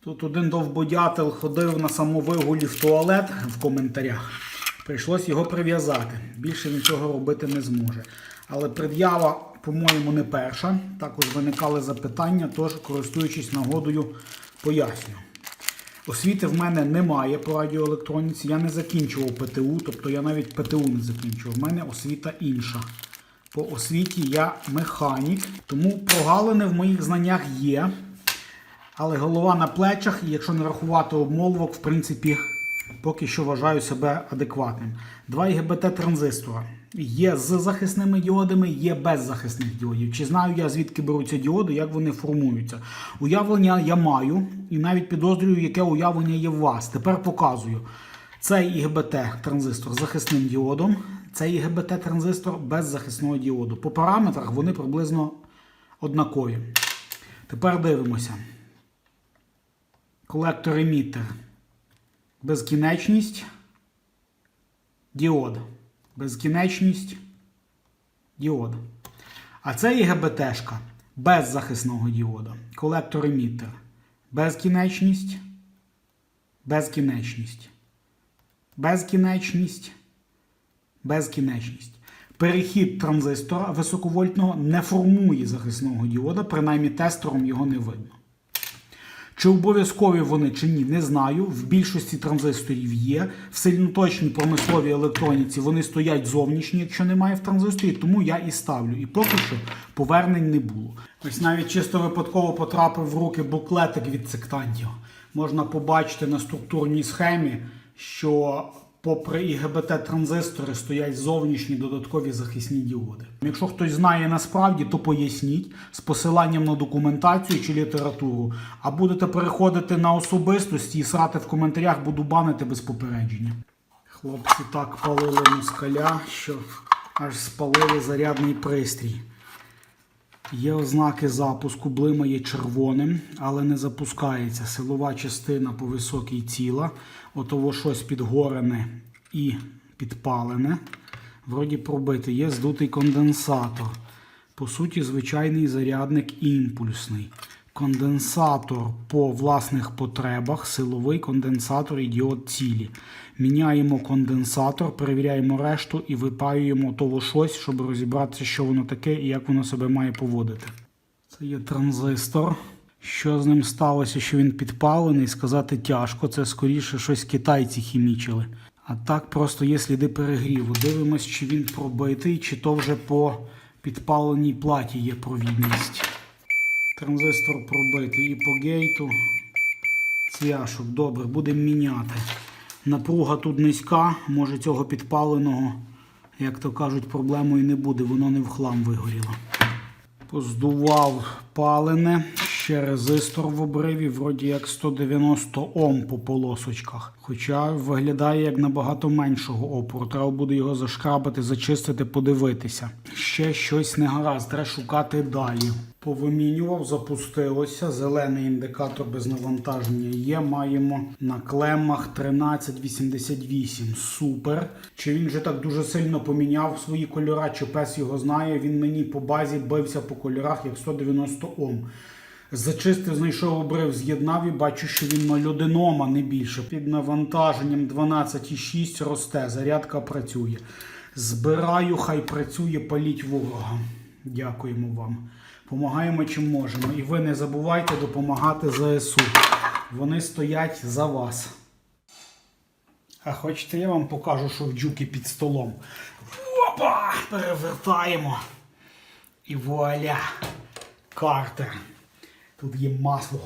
Тут один довбодятел ходив на самовигулі в туалет в коментарях. Прийшлось його прив'язати. Більше він цього робити не зможе. Але пред'ява, по-моєму, не перша. Також виникали запитання, тож, користуючись нагодою, поясню. Освіти в мене немає по радіоелектроніці. Я не закінчував ПТУ, тобто я навіть ПТУ не закінчував. В мене освіта інша. По освіті я механік, тому прогалини в моїх знаннях є. Але голова на плечах, і якщо не рахувати обмолвок, в принципі, поки що вважаю себе адекватним. Два ІГБТ транзистора. Є з захисними діодами, є без захисних діодів. Чи знаю я, звідки беруться діоди, як вони формуються? Уявлення я маю і навіть підозрюю, яке уявлення є в вас. Тепер показую. Цей ІГБТ транзистор з захисним діодом, цей ІГБТ транзистор без захисного діоду. По параметрах вони приблизно однакові. Тепер дивимося. Колектор емітер. Безкінечність. Діод. Безкінечність. Діод. А це є ГБТшка без захисного діода. Колектор емітер. Безкінечність. Безкінечність. Безкінечність. Безкінечність. Перехід транзистора високовольтного не формує захисного діода, принаймні тестером його не видно. Чи обов'язкові вони чи ні, не знаю. В більшості транзисторів є. В сильноточній промисловій електроніці вони стоять зовнішні, якщо немає в транзисторі, тому я і ставлю. І поки що повернень не було. Ось навіть чисто випадково потрапив в руки буклетик від сектантів. Можна побачити на структурній схемі, що попри ІГБТ транзистори стоять зовнішні додаткові захисні діоди. Якщо хтось знає насправді, то поясніть з посиланням на документацію чи літературу. А будете переходити на особистості і срати в коментарях, буду банити без попередження. Хлопці так палили москаля, що аж спалили зарядний пристрій. Є ознаки запуску, блимає червоним, але не запускається. Силова частина по високій ціла. Отово щось підгорене і підпалене. Вроді пробите. Є здутий конденсатор. По суті, звичайний зарядник імпульсний. Конденсатор по власних потребах, силовий конденсатор і діод цілі. Міняємо конденсатор, перевіряємо решту і випаюємо того щось, щоб розібратися, що воно таке і як воно себе має поводити. Це є транзистор. Що з ним сталося, що він підпалений, сказати тяжко. Це скоріше щось китайці хімічили. А так просто є сліди перегріву. Дивимось, чи він пробитий, чи то вже по підпаленій платі є провідність. Транзистор пробитий і по гейту цвяшок. Добре, будемо міняти. Напруга тут низька, може цього підпаленого, як то кажуть, проблемою не буде, воно не в хлам вигоріло. Поздував палене, ще резистор в обриві, вроді як 190 Ом по полосочках. Хоча виглядає як набагато меншого опору. Треба буде його зашкрабати, зачистити, подивитися. Ще щось не гаразд, треба шукати далі. Повимінював, запустилося. Зелений індикатор без навантаження є. Маємо на клемах 1388. Супер. Чи він вже так дуже сильно поміняв свої кольора, чи пес його знає. Він мені по базі бився по кольорах як 190 Ом. Зачистив, знайшов обрив, з'єднав і бачу, що він 0,1 Ома, не більше. Під навантаженням 12,6 росте, зарядка працює. Збираю, хай працює, паліть ворога. Дякуємо вам. Помагаємо чим можемо. І ви не забувайте допомагати ЗСУ. Вони стоять за вас. А хочете, я вам покажу, що в джуки під столом. Опа! Перевертаємо. І вуаля! Картер. Тут є масло.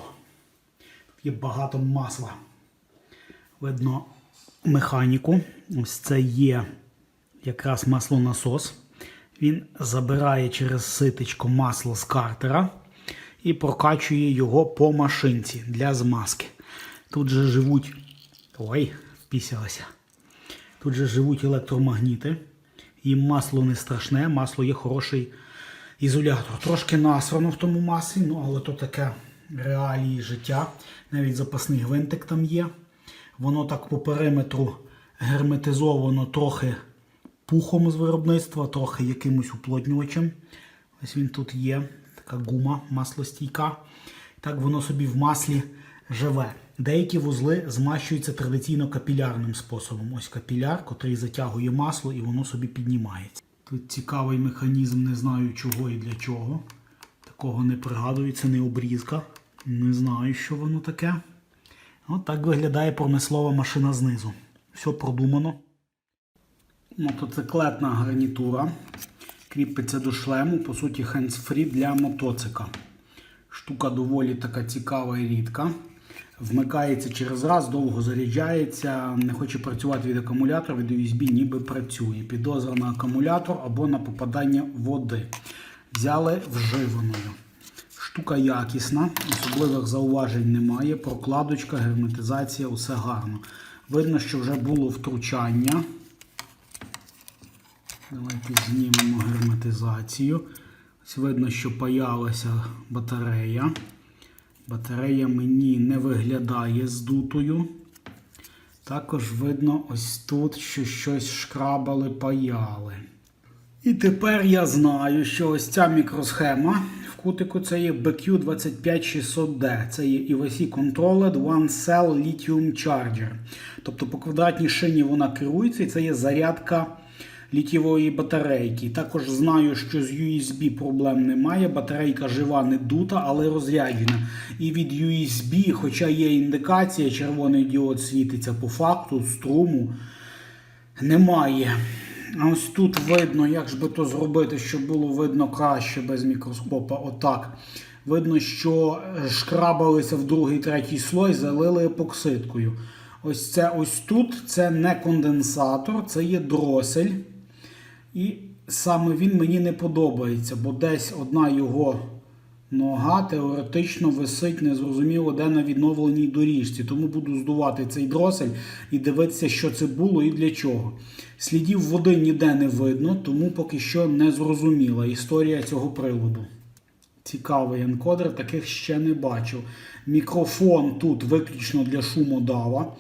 Тут є багато масла. Видно механіку. Ось це є якраз маслонасос. Він забирає через ситечко масло з картера і прокачує його по машинці для змазки. Тут же живуть. Ой, впісялося. Тут же живуть електромагніти. Їм масло не страшне, масло є хороший ізолятор. Трошки насрано в тому маслі, ну але то таке реалії життя. Навіть запасний гвинтик там є. Воно так по периметру герметизовано трохи пухом з виробництва, трохи якимось уплотнювачем. Ось він тут є. Така гума маслостійка. Так воно собі в маслі живе. Деякі вузли змащуються традиційно капілярним способом. Ось капіляр, котрий затягує масло і воно собі піднімається. Тут цікавий механізм, не знаю чого і для чого. Такого не пригадую, це не обрізка. Не знаю, що воно таке. От так виглядає промислова машина знизу. Все продумано. Мотоциклетна гарнітура. Кріпиться до шлему, по суті, hands-free для мотоцика. Штука доволі така цікава і рідка. Вмикається через раз, довго заряджається, не хоче працювати від акумулятора, від USB ніби працює. Підозра на акумулятор або на попадання води. Взяли вживаною. Штука якісна, особливих зауважень немає. Прокладочка, герметизація, усе гарно. Видно, що вже було втручання. Давайте знімемо герметизацію. Ось видно, що паялася батарея. Батарея мені не виглядає здутою. Також видно ось тут, що щось шкрабали, паяли. І тепер я знаю, що ось ця мікросхема в кутику це є BQ25600D. Це є EVC Controlled One Cell Lithium Charger. Тобто по квадратній шині вона керується і це є зарядка літєвої батарейки. Також знаю, що з USB проблем немає. Батарейка жива, не дута, але розряджена. І від USB, хоча є індикація, червоний діод світиться по факту, струму немає. А ось тут видно, як ж би то зробити, щоб було видно краще без мікроскопа. Отак. Видно, що шкрабалися в другий, третій слой, залили епоксидкою. Ось це ось тут це не конденсатор, це є дросель. І саме він мені не подобається, бо десь одна його нога теоретично висить незрозуміло де на відновленій доріжці. Тому буду здувати цей дросель і дивитися, що це було і для чого. Слідів води ніде не видно, тому поки що не зрозуміла історія цього приладу. Цікавий енкодер, таких ще не бачив. Мікрофон тут виключно для шумодава.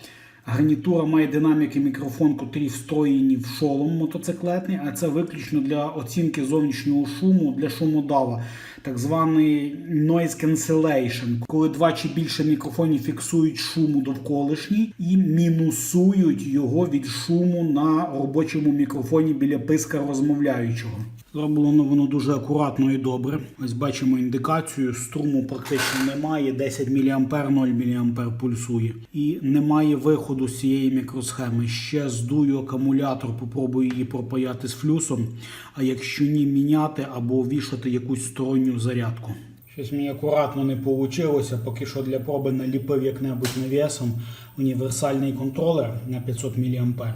Гарнітура має динаміки мікрофон, котрі встроєні в шолом мотоциклетний, а це виключно для оцінки зовнішнього шуму для шумодава, так званий noise cancellation, коли два чи більше мікрофонів фіксують шуму довколишній і мінусують його від шуму на робочому мікрофоні біля писка розмовляючого. Зроблено воно дуже акуратно і добре. Ось бачимо індикацію, струму практично немає, 10 мА, 0 мА пульсує. І немає виходу з цієї мікросхеми. Ще здую акумулятор, попробую її пропаяти з флюсом, а якщо ні, міняти або вішати якусь сторонню зарядку. Щось мені акуратно не вийшло, поки що для проби наліпив як-небудь навісом універсальний контролер на 500 мА.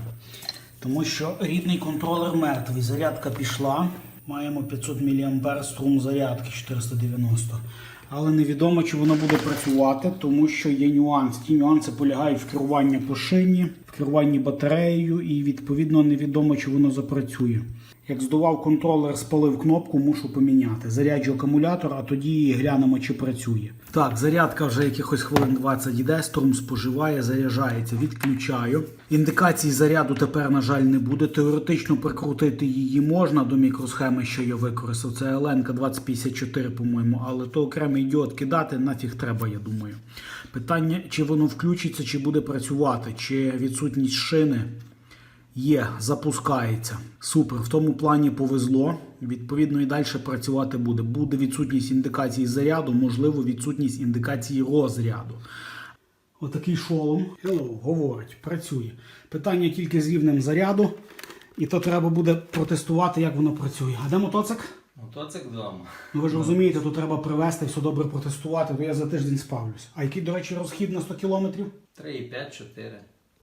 Тому що рідний контролер мертвий. Зарядка пішла. Маємо 500 мА струм зарядки 490. Але невідомо, чи воно буде працювати, тому що є нюанс. Ті нюанси полягають в керуванні по шині, в керуванні батареєю, і відповідно невідомо, чи воно запрацює. Як здував контролер, спалив кнопку, мушу поміняти. Заряджу акумулятор, а тоді глянемо, чи працює. Так, зарядка вже якихось хвилин 20 йде, струм споживає, заряджається, відключаю. Індикації заряду тепер, на жаль, не буде. Теоретично прикрутити її можна до мікросхеми, що я використав. Це LNK 2054, по-моєму, але то окремий діод кидати нафіг треба, я думаю. Питання, чи воно включиться, чи буде працювати, чи відсутність шини. Є, запускається. Супер. В тому плані повезло. Відповідно, і далі працювати буде. Буде відсутність індикації заряду, можливо, відсутність індикації розряду. Отакий шолом. Hello, говорить, працює. Питання тільки з рівнем заряду. І то треба буде протестувати, як воно працює. А де мотоцик? Мотоцик вдома. Ну ви ж розумієте, тут треба привезти, все добре протестувати, то я за тиждень справлюсь. А який, до речі, розхід на 100 кілометрів? 3,5-4.